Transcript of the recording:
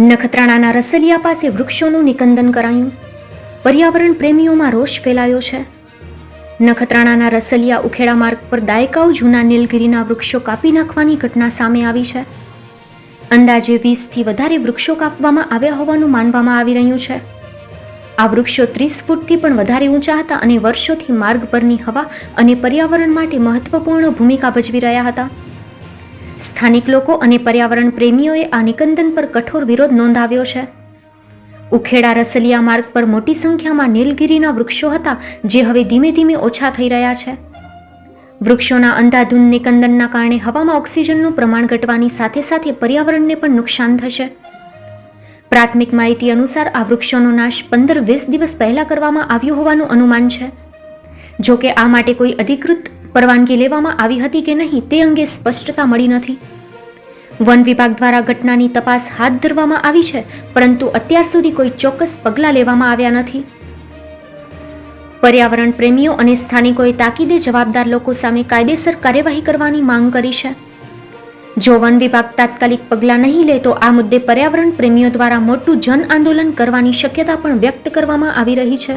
નખત્રાણાના રસલિયા પાસે વૃક્ષોનું નિકંદન કરાયું. પર્યાવરણ પ્રેમીઓમાં રોષ ફેલાયો છે. નખત્રાણાના રસલિયા ઉખેડા માર્ગ પર દાયકાઓ જૂના નીલગિરીના વૃક્ષો કાપી નાખવાની ઘટના સામે આવી છે. અંદાજે વીસથી વધારે વૃક્ષો કાપવામાં આવ્યા હોવાનું માનવામાં આવી રહ્યું છે. આ વૃક્ષો ત્રીસ ફૂટથી પણ વધારે ઊંચા હતા અને વર્ષોથી માર્ગ પરની હવા અને પર્યાવરણ માટે મહત્વપૂર્ણ ભૂમિકા ભજવી રહ્યા હતા. સ્થાનિક લોકો અને પર્યાવરણ પ્રેમીઓએ આ નિકંદન પર કઠોર વિરોધ નોંધાવ્યો છે. ઉખેડા રસલિયા માર્ગ પર મોટી સંખ્યામાં નીલગિરીના વૃક્ષો હતા, જે હવે ધીમે ધીમે ઓછા થઈ રહ્યા છે. વૃક્ષોના અંધાધૂંધ નિકંદનના કારણે હવામાં ઓક્સિજનનું પ્રમાણ ઘટવાની સાથે સાથે પર્યાવરણને પણ નુકસાન થશે. પ્રાથમિક માહિતી અનુસાર આ વૃક્ષોનો નાશ પંદર વીસ દિવસ પહેલા કરવામાં આવ્યો હોવાનું અનુમાન છે. જો કે આ માટે કોઈ અધિકૃત પરવાનગી લેવામાં આવી હતી કે નહીં તે અંગે સ્પષ્ટતા મળી નથી. વન વિભાગ દ્વારા ઘટનાની તપાસ હાથ ધરવામાં આવી છે, પરંતુ અત્યાર સુધી કોઈ ચોક્કસ પગલાં લેવામાં આવ્યા નથી. પર્યાવરણ પ્રેમીઓ અને સ્થાનિકોએ તાકીદે જવાબદાર લોકો સામે કાયદેસર કાર્યવાહી કરવાની માંગ કરી છે. જો વન વિભાગ તાત્કાલિક પગલાં નહીં લે તો આ મુદ્દે પર્યાવરણ પ્રેમીઓ દ્વારા મોટું જન આંદોલન કરવાની શક્યતા પણ વ્યક્ત કરવામાં આવી રહી છે.